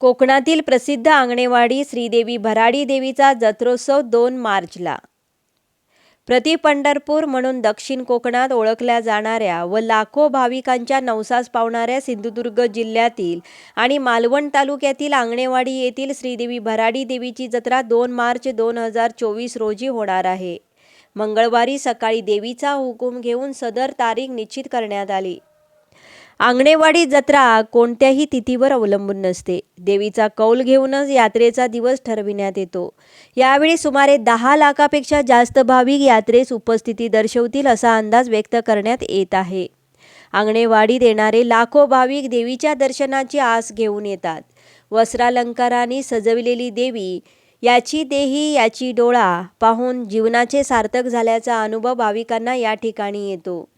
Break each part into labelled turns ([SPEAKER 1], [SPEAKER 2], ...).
[SPEAKER 1] कोकणातील प्रसिद्ध आंगणेवाडी श्रीदेवी भराडी देवीचा जत्रोत्सव दोन मार्चला. प्रति पंढरपूर म्हणून दक्षिण कोकणात ओळखल्या जाणाऱ्या व लाखो भाविकांच्या नवसास पावणाऱ्या सिंधुदुर्ग जिल्ह्यातील आणि मालवण तालुक्यातील आंगणेवाडी येथील श्रीदेवी भराडी देवीची जत्रा दोन मार्च दोन हजार चोवीस रोजी होणार आहे. मंगळवारी सकाळी देवीचा हुकूम घेऊन सदर तारीख निश्चित करण्यात आली. आंगणेवाडी जत्रा कोणत्याही तिथीवर अवलंबून नसते. देवीचा कौल घेऊनच यात्रेचा दिवस ठरविण्यात येतो. यावेळी सुमारे दहा लाखापेक्षा जास्त भाविक यात्रेस उपस्थिती दर्शवतील असा अंदाज व्यक्त करण्यात येत आहे. आंगणेवाडीत येणारे लाखो भाविक देवीच्या दर्शनाची आस घेऊन येतात. वस्त्रालंकाराने सजविलेली देवी याची देही याची डोळा पाहून जीवनाचे सार्थक झाल्याचा अनुभव भाविकांना या ठिकाणी येतो.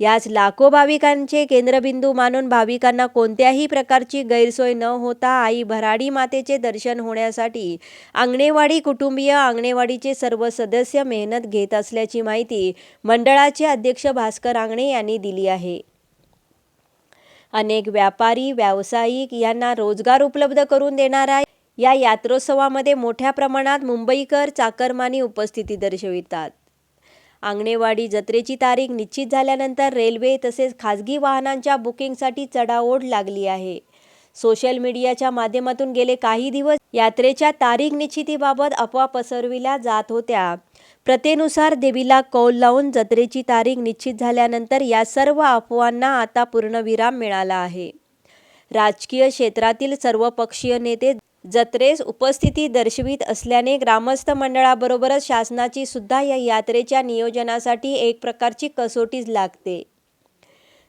[SPEAKER 1] याच लाखो भाविकांचे केंद्रबिंदू मानून भाविकांना कोणत्याही प्रकारची गैरसोय न होता आई भराडी मातेचे दर्शन होण्यासाठी आंगणेवाडी कुटुंबीय आंगणेवाडीचे सर्व सदस्य मेहनत घेत असल्याची माहिती मंडळाचे अध्यक्ष भास्कर आंगणे यांनी दिली आहे. अनेक व्यापारी व्यावसायिक यांना रोजगार उपलब्ध करून देणारा या यात्रोत्सवामध्ये मोठ्या प्रमाणात मुंबईकर चाकरमानी उपस्थिती दर्शवितात. आंगणेवाडी जत्रेची तारीख निश्चित झाल्यानंतर रेल्वे तसेच खाजगी वाहनांच्या बुकिंगसाठी चढाओढ लागली आहे. सोशल मीडियाच्या माध्यमातून गेले काही दिवस यात्रेच्या तारीख निश्चितीबाबत अफवा पसरविल्या जात होत्या. प्रथेनुसार देवीला कौल लावून जत्रेची तारीख निश्चित झाल्यानंतर या सर्व अफवांना आता पूर्णविराम मिळाला आहे. राजकीय क्षेत्रातील सर्वपक्षीय नेते जत्रेस उपस्थिती दर्शवित असल्याने ग्रामस्थ मंडळाबरोबरच शासनाची सुद्धा या यात्रेच्या नियोजनासाठी एक प्रकारची कसोटीच लागते.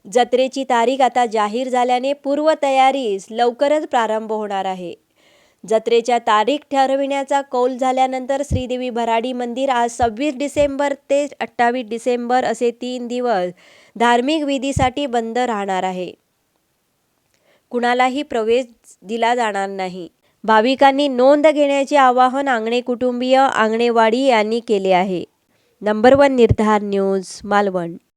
[SPEAKER 1] जत्रेची तारीख आता जाहीर झाल्याने पूर्वतयारीस लवकरच प्रारंभ होणार आहे. जत्रेच्या तारीख ठरविण्याचा कौल झाल्यानंतर श्रीदेवी भराडी मंदिर आज सव्वीस डिसेंबर ते अठ्ठावीस डिसेंबर असे तीन दिवस धार्मिक विधीसाठी बंद राहणार आहे. कुणालाही प्रवेश दिला जाणार नाही. भाविकांनी नोंद घेण्याचे आवाहन आंगणे कुटुंबीय आंगणेवाडी यांनी केले आहे. नंबर वन निर्धार न्यूज मालवण.